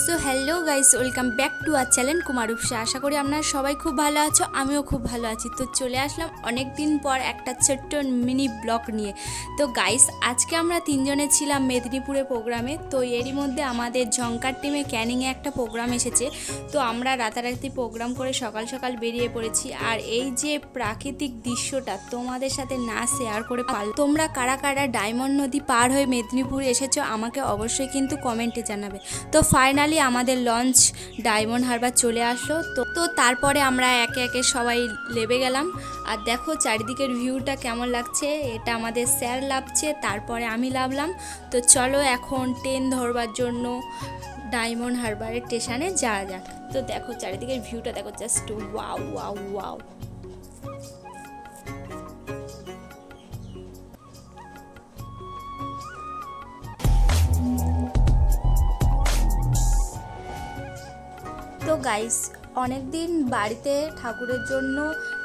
So hello guys welcome back to our channel কুমারূপসা আশা করি আপনারা সবাই খুব ভালো আছো, আমিও খুব ভালো আছি। তো চলে আসলাম অনেক দিন পর একটা ছোট্ট মিনি ব্লগ নিয়ে। তো গাইস আজকে আমরা তিনজনে ছিলাম মেদিনীপুরে প্রোগ্রামে তো এরই মধ্যে আমাদের ঝঙ্কার টিমে ক্যানিংয়ে একটা প্রোগ্রাম এসেছে। তো আমরা রাতারাতি প্রোগ্রাম করে সকাল সকাল বেরিয়ে পড়েছি। আর এই যে প্রাকৃতিক দৃশ্যটা, তোমাদের সাথে না শেয়ার করে পাল তোমরা কারা কারা ডায়মন্ড নদী পার হয়ে মেদিনীপুর এসেছ, আমাকে অবশ্যই কিন্তু কমেন্টে জানাবে। তো ফাইনালি আমাদের লঞ্চ ডায়মন্ড হারবার চলে আসলো। তো তো তারপরে আমরা একে একে সবাই লেবে গেলাম। আর দেখো চারিদিকের ভিউটা কেমন লাগছে, এটা আমাদের স্যার লাভছে, তারপরে আমি লাভলাম। তো চলো এখন ট্রেন ধরবার জন্য ডায়মন্ড হারবারের স্টেশনে যাওয়া যাক। তো দেখো চারিদিকের ভিউটা দেখো জাস্ট ওয়াও ওয়াও ওয়াও তো গাইস অনেক দিন বাড়িতে ঠাকুরের জন্য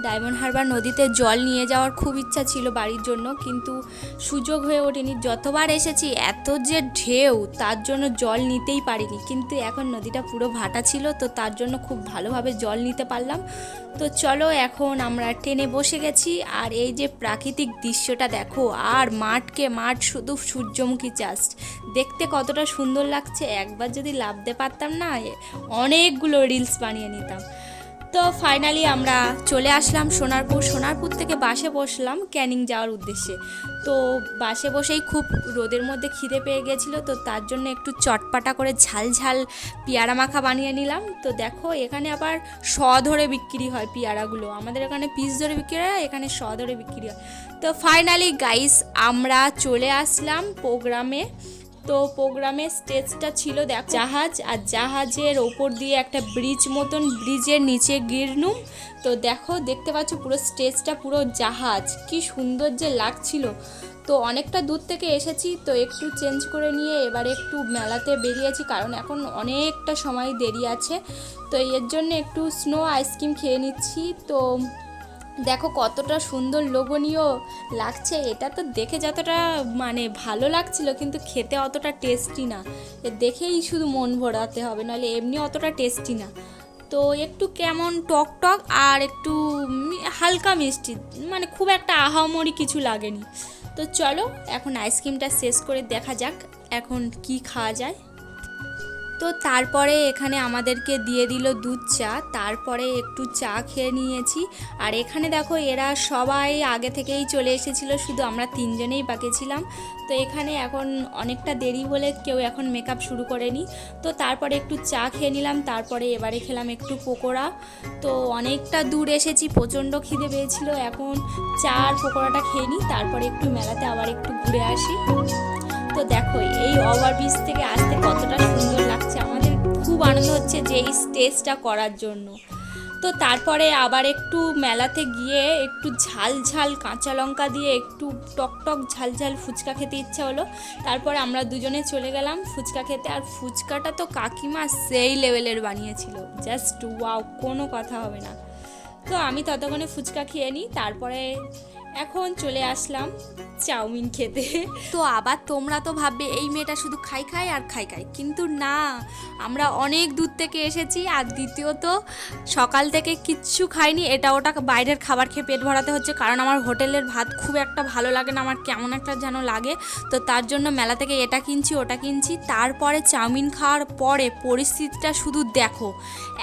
ডায়মন্ড হারবার নদীতে জল নিয়ে যাওয়ার খুব ইচ্ছা ছিল বাড়ির জন্য, কিন্তু সুযোগ হয়ে ওঠেনি। যতবার এসেছি, এত যে ঢেউ, তার জন্য জল নিতেই পারিনি। কিন্তু এখন নদীটা পুরো ভাটা ছিল, তো তার জন্য খুব ভালোভাবে জল নিতে পারলাম। তো চলো, এখন আমরা ট্রেনে বসে গেছি, আর এই যে প্রাকৃতিক দৃশ্যটা দেখো, আর মাঠকে মাঠ শুধু সূর্যমুখী চাষ দেখতে কতটা সুন্দর লাগছে, একবার যদি লাভতে পারতাম না অনেকগুলো রিলস বানিয়ে নিতাম। তো ফাইনালি আমরা চলে আসলাম সোনারপুর। সোনারপুর থেকে বাসে বসলাম ক্যানিং যাওয়ার উদ্দেশ্যে। তো বাসে বসেই খুব রোদের মধ্যে খিদে পেয়ে গেছিল, তো তার জন্য একটু চটপাটা করে ঝাল ঝাল পেয়ারা মাখা বানিয়ে নিলাম। তো দেখো এখানে আবার শ ধরে বিক্রি হয় পেয়ারাগুলো। আমাদের এখানে পিস ধরে বিক্রি হয়, এখানে শ ধরে বিক্রি হয়। তো ফাইনালি গাইস আমরা চলে আসলাম প্রোগ্রামে। তো প্রোগ্রামের স্টেজটা ছিল দেখ, জাহাজ আর জাহাজের ওপর দিয়ে একটা ব্রিজ মতন ব্রিজের নিচে গিরনুম। তো দেখো, দেখতে পাচ্ছ পুরো স্টেজটা পুরো জাহাজ। কি সুন্দর যে লাগছিল। তো অনেকটা দূর থেকে এসেছি, তো একটু চেঞ্জ করে নিয়ে এবারে একটু মেলাতে বেরিয়েছি, কারণ এখন অনেকটা সময় দেরি আছে। তো এর জন্য একটু স্নো আইসক্রিম খেয়ে নিচ্ছি। তো দেখো কতটা সুন্দর লোভনীয় লাগছে। এটা তো দেখে যতটা মানে ভালো লাগছিল, কিন্তু খেতে অতটা টেস্টি না। দেখেই শুধু মন ভরাতে হবে, নাহলে এমনি অতটা টেস্টি না। তো একটু কেমন টক টক আর একটু হালকা মিষ্টি মানে খুব একটা আহামরি কিছু লাগেনি। তো চলো, এখন আইসক্রিমটা শেষ করে দেখা যাক, এখন কি খাওয়া যায়। তো তারপরে এখানে আমাদেরকে দিয়ে দিল দুধ চা, তারপরে একটু চা খেয়ে নিয়েছি। আর এখানে দেখো এরা সবাই আগে থেকেই চলে এসেছিল, শুধু আমরা তিনজনেই বাকি ছিলাম। তো এখানে এখন অনেকটা দেরি বলে কেউ এখন মেকআপ শুরু করেনি। তো তারপরে একটু চা খেয়ে নিলাম, তারপরে এবারে খেলাম একটু পকোড়া। তো অনেকটা দূর এসেছি, প্রচণ্ড খিদে পেয়েছিল। এখন চা আর পকোড়াটা খেয়ে নিই, তারপরে একটু মেলাতে আবার একটু ঘুরে আসি। তো দেখো এই ওভারব্রিজ থেকে আসতে কতটা সুন্দর লাগছে। আমাদের খুব আনন্দ হচ্ছে যে এই স্টেজটা করার জন্য। তো তারপরে আবার একটু মেলাতে গিয়ে একটু ঝাল ঝাল কাঁচা লঙ্কা দিয়ে একটু টক টক ঝাল ঝাল ফুচকা খেতে ইচ্ছা হলো। তারপরে আমরা দুজনে চলে গেলাম ফুচকা খেতে। আর ফুচকাটা তো কাকিমা সেই লেভেলের বানিয়েছিল। জাস্ট ওয়াও, কোনো কথা হবে না। তো আমি ততক্ষণে ফুচকা খেয়ে নিই, তারপরে এখন চলে আসলাম চাউমিন খেতে। তো আবার তোমরা তো ভাববে, এই মেয়েটা শুধু খাই খাই আর খাই খাই। কিন্তু না, আমরা অনেক দূর থেকে এসেছি আর দ্বিতীয়ত সকাল থেকে কিচ্ছু খাইনি, এটা ওটা বাইরের খাবার খেয়ে পেট ভরাতে হচ্ছে। কারণ আমার হোটেলের ভাত খুব একটা ভালো লাগে না, আমার কেমন একটা যেন লাগে। তো তার জন্য মেলা থেকে এটা কিনছি, ওটা কিনছি। তারপরে চাউমিন খাওয়ার পরে পরিস্থিতিটা শুধু দেখো।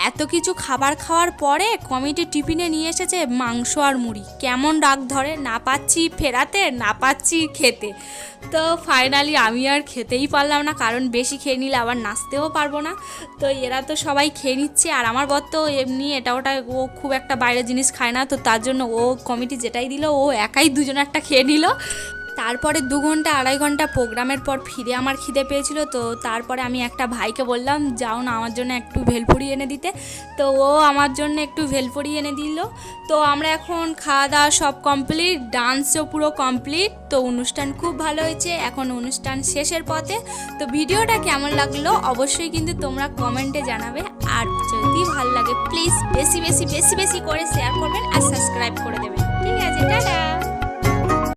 এত কিছু খাবার খাওয়ার পরে কমিটি টিফিনে নিয়ে এসেছে মাংস আর মুড়ি। কেমন রাগ ধরে না পাচ্ছি ফেরাতে, না পাচ্ছি খেতে। তো ফাইনালি আমি আর খেতেই পারলাম না, কারণ বেশি খেয়ে নিলে আবার নাচতেও পারব না। তো এরা তো সবাই খেয়ে নিচ্ছে, আর আমার বর তো এমনি এটা ওটা ও খুব একটা বাইরের জিনিস খায় না, তো তার জন্য ও কমিটি যেটাই দিল, ও একাই দুজন একটা খেয়ে নিল। তারপরে দু ঘণ্টা, আড়াই ঘণ্টা প্রোগ্রামের পর ফিরে আমার খিদে পেয়েছিল, তো তারপরে আমি একটা ভাইকে বললাম, যাও না, আমার জন্য একটু ভেলপুরি এনে দিতে। তো ও আমার জন্য একটু ভেলপুরি এনে দিল। তো আমরা এখন খাওয়া দাওয়া সব কমপ্লিট ডান্সও পুরো কমপ্লিট। তো অনুষ্ঠান খুব ভালো হয়েছে, এখন অনুষ্ঠান শেষের পথে। তো ভিডিওটা কেমন লাগল অবশ্যই কিন্তু তোমরা কমেন্টে জানাবে। আর যদি ভালো লাগে প্লিজ বেশি বেশি বেশি বেশি করে শেয়ার করবেন আর সাবস্ক্রাইব করে দেবেন। ঠিক আছে, টাটা!